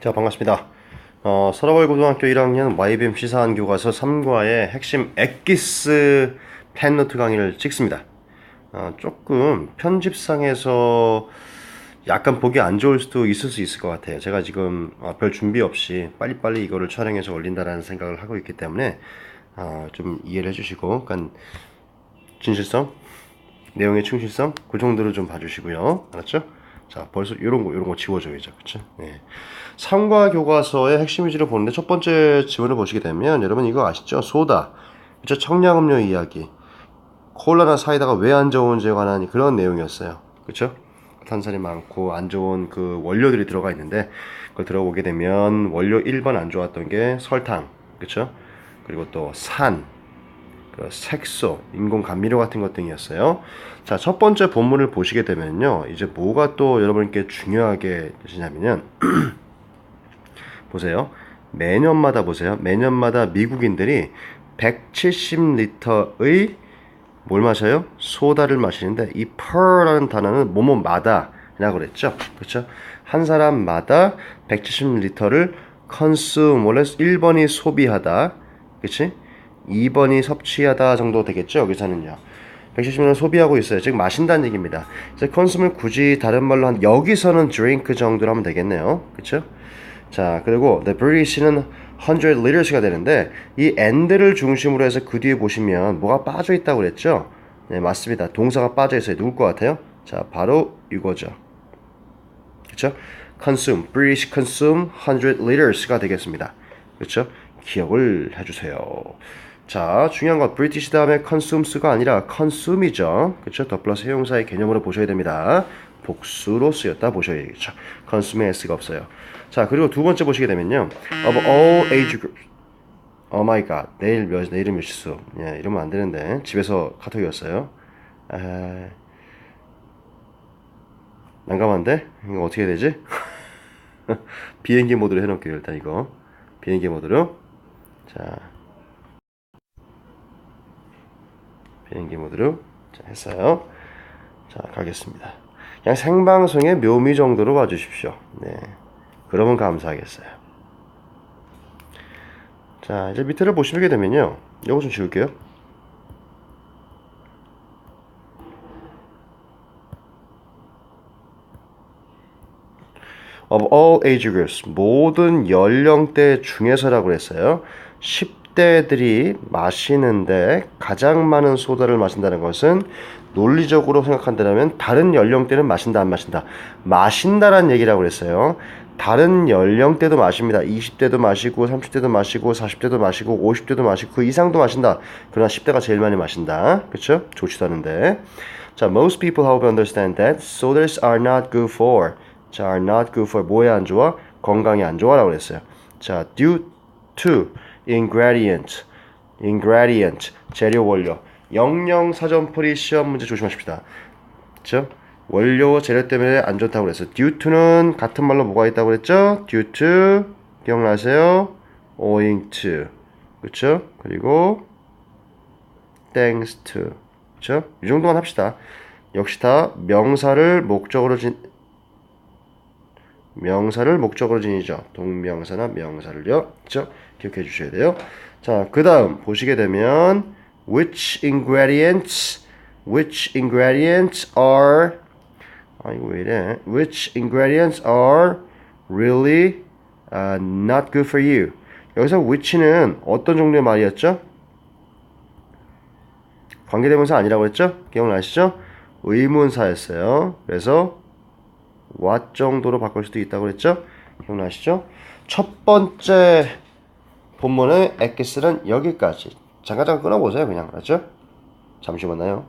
자 반갑습니다. 어, 서러벌 고등학교 1학년 YBM 시사한 교과서 3과의 핵심 엑기스 펜노트 강의를 찍습니다. 어, 조금 편집상에서 약간 보기 안 좋을 수도 있을 수 있을 것 같아요. 제가 지금 어, 별 준비 없이 빨리빨리 이거를 촬영해서 올린다라는 생각을 하고 있기 때문에 어, 좀 이해를 해주시고 약간 진실성, 내용의 충실성 그 정도로 좀 봐주시고요. 알았죠? 자, 벌써 이런 거, 이런 거 지워줘야죠. 그쵸? 네. 상과 교과서의 핵심 위주로 보는데 첫 번째 지원을 보시게 되면 여러분 이거 아시죠? 소다. 그쵸? 청량음료 이야기. 콜라나 사이다가 왜 안 좋은지에 관한 그런 내용이었어요. 그쵸? 탄산이 많고 안 좋은 그 원료들이 들어가 있는데 그걸 들어보게 되면 원료 1번 안 좋았던 게 설탕. 그쵸? 그리고 또 산, 그 색소, 인공 감미료 같은 것 등이었어요. 자, 첫 번째 본문을 보시게 되면요. 이제 뭐가 또 여러분께 중요하게 되시냐면요. 보세요. 매년마다 보세요. 매년마다 미국인들이 170리터의 뭘 마셔요? 소다를 마시는데 이 per라는 단어는 뭐뭐마다 라고 그랬죠. 그렇죠? 한 사람마다 170리터를 consume 원래 1번이 소비하다. 그치? 2번이 섭취하다 정도 되겠죠. 여기서는요. 170ml 소비하고 있어요. 즉 마신다는 얘기입니다. 이제 consume을 굳이 다른 말로 한 여기서는 drink 정도로 하면 되겠네요. 그렇죠? 자, 그리고 the British는 100 liters가 되는데 이 and를 중심으로 해서 그 뒤에 보시면 뭐가 빠져 있다고 그랬죠? 네, 맞습니다. 동사가 빠져 있어요. 누굴 것 같아요? 자, 바로 이거죠. 그렇죠? consume, British consume 100 liters가 되겠습니다. 그렇죠? 기억을 해 주세요. 자, 중요한 건 British 다음에 consumes가 아니라 consume이죠. 그렇죠? 더 플러스 해용사의 개념으로 보셔야 됩니다. 복수로 쓰였다 보셔야겠죠. consume에 s가 없어요. 자, 그리고 두 번째 보시게 되면요. of all age groups. Oh my god. 내일 몇, 내일은 몇 시수. 예, 이러면 안 되는데. 집에서 카톡이 왔어요. 아, 난감한데? 이거 어떻게 해야 되지? 비행기 모드로 해놓을게요, 일단 이거. 비행기 모드로. 자. 비행기 모드로. 자, 했어요. 자, 가겠습니다. 그냥 생방송의 묘미 정도로 봐주십시오. 네. 그러면 감사하겠어요. 자, 이제 밑에를 보시게 되면요. 이거 좀 지울게요. of all age groups 모든 연령대 중에서라고 했어요. 10 대들이 마시는데 가장 많은 소다를 마신다는 것은 논리적으로 생각한다면 다른 연령대는 마신다 안 마신다 마신다라는 얘기라고 그랬어요. 다른 연령대도 마십니다. 20대도 마시고 30대도 마시고 40대도 마시고 50대도 마시고 그 이상도 마신다. 그러나 10대가 제일 많이 마신다. 그렇죠? 좋지도 않은데. 자, most people however understand that sodas are not good for 자, are not good for 뭐에 안 좋아? 건강에 안 좋아라고 그랬어요. 자, due to ingredient, ingredient 재료 원료. 영영 사전풀이 시험 문제 조심하십시다. 그렇죠? 원료 재료 때문에 안 좋다고 그랬어요. due to는 같은 말로 뭐가 있다고 그랬죠? due to 기억나세요? owing to 그렇죠? 그리고 thanks to 그렇죠? 이 정도만 합시다. 역시 다 명사를 목적으로 진 명사를 목적으로 지니죠. 동명사나 명사를요. 그렇죠? 기억해 주셔야 돼요. 자, 그 다음 보시게 되면 which ingredients which ingredients are 아 이거 왜 이래? which ingredients are really uh, not good for you. 여기서 which는 어떤 종류의 말이었죠? 관계대명사 아니라고 했죠? 기억나시죠? 의문사였어요. 그래서 what 정도로 바꿀 수도 있다고 그랬죠? 기억나시죠? 첫 번째 본문의 엑기스는 여기까지. 잠깐 잠깐 끊어보세요. 그냥 알았죠? 잠시 만나요.